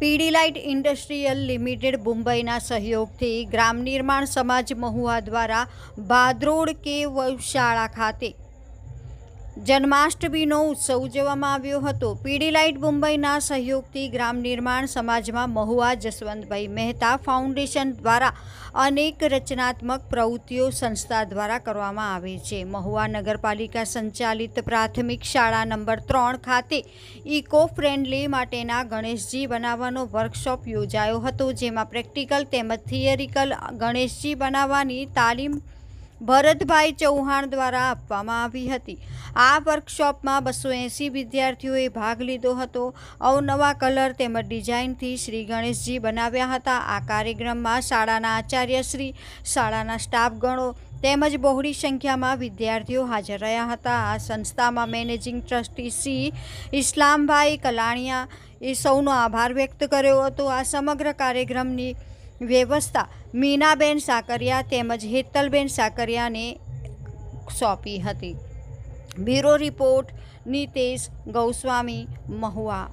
Pidilite industrial limited મુંબઈના સહયોગથી ગ્રામ નિર્માણ સમાજ મહુવા દ્વારા ભાદરોડ કે શાળા ખાતે જન્માષ્ટમીનો ઉત્સવ ઉજવવામાં આવ્યો હતો. પીડીલાઇટ મુંબઈના સહયોગથી ગ્રામ નિર્માણ સમાજમાં મહુવા જસવંતભાઈ મહેતા ફાઉન્ડેશન દ્વારા અનેક રચનાત્મક પ્રવૃત્તિઓ સંસ્થા દ્વારા કરવામાં આવે છે. મહુવા નગરપાલિકા સંચાલિત પ્રાથમિક શાળા નંબર ત્રણ ખાતે ઇકો ફ્રેન્ડલી માટેના ગણેશજી બનાવવાનો વર્કશોપ યોજાયો હતો, જેમાં પ્રેક્ટિકલ તેમજ થિયરિકલ ગણેશજી બનાવવાની તાલીમ ભરતભાઈ ચૌહાણ દ્વારા આપવામાં આવી હતી. આ વર્કશોપમાં બસો એંસી વિદ્યાર્થીઓએ ભાગ લીધો હતો. અવનવા કલર તેમજ ડિઝાઇનથી શ્રી ગણેશજી બનાવ્યા હતા. આ કાર્યક્રમમાં શાળાના આચાર્યશ્રી શાળાના સ્ટાફગણો તેમજ બહોળી સંખ્યામાં વિદ્યાર્થીઓ હાજર રહ્યા હતા. આ સંસ્થામાં મેનેજિંગ ટ્રસ્ટી શ્રી ઇસ્લામભાઈ કલાણિયા એ સૌનો આભાર વ્યક્ત કર્યો હતો. આ સમગ્ર કાર્યક્રમની વ્યવસ્થા મીનાબેન સાકરિયા તેમજ હેતલબેન સાકરિયાને સોંપી હતી. Bureau report, Nitesh Goswami, Mahuva.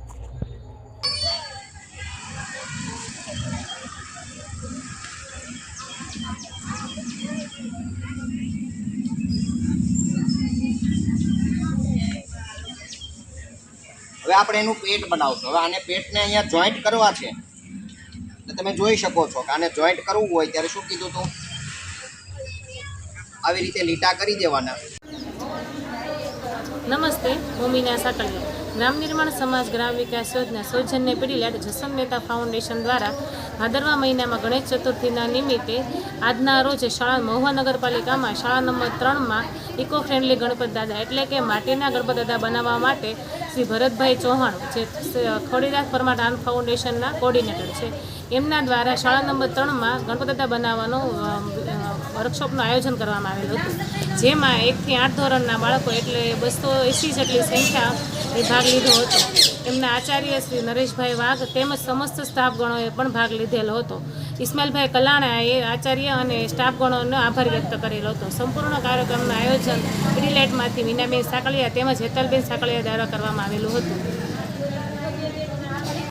હવે આપણે એનું પેટ બનાવશું. હવે આને પેટને અહીંયા જોઈન્ટ કરવા છે. તમે જોઈ શકો છો કે આને જોઈન્ટ કરવું હોય ત્યારે શું કીધું તું? આવી રીતે લીટા કરી દેવાના. નમસ્તે ભૂમિના મીના સાકલિયા. ગ્રામ નિર્માણ સમાજ, ગ્રામ વિકાસ યોજના સૌજન્ય પીડીલાટ જસવંત મહેતા ફાઉન્ડેશન દ્વારા ભાદરવા મહિનામાં ગણેશ ચતુર્થીના નિમિત્તે આજના રોજ શાળા મહુવા નગરપાલિકામાં શાળા નંબર ત્રણમાં ઇકો ફ્રેન્ડલી ગણપત દાદા એટલે કે માટીના ગણપત દાદા બનાવવા માટે શ્રી ભરતભાઈ ચૌહાણ જે ખોડીદાસ પરમાર દાન ફાઉન્ડેશનના કોર્ડિનેટર છે. એમના દ્વારા શાળા નંબર ત્રણમાં ગણપતતા બનાવવાનું વર્કશોપનું આયોજન કરવામાં આવેલું હતું. જેમાં એકથી આઠ ધોરણના બાળકો એટલે બસો એંસી જેટલી સંખ્યા એ ભાગ લીધો હતો. એમના આચાર્ય શ્રી નરેશભાઈ વાઘ તેમજ સમસ્ત સ્ટાફગણોએ પણ ભાગ લીધેલો હતો. ઇસ્માઇલભાઈ કલાણાએ આચાર્ય અને સ્ટાફગણોનો આભાર વ્યક્ત કરેલો હતો. સંપૂર્ણ કાર્યક્રમનું આયોજન પ્રિલેટમાંથી મીનાબેન સાકળિયા તેમજ હેતલબેન સાકળિયા દ્વારા કરવામાં આવેલું હતું.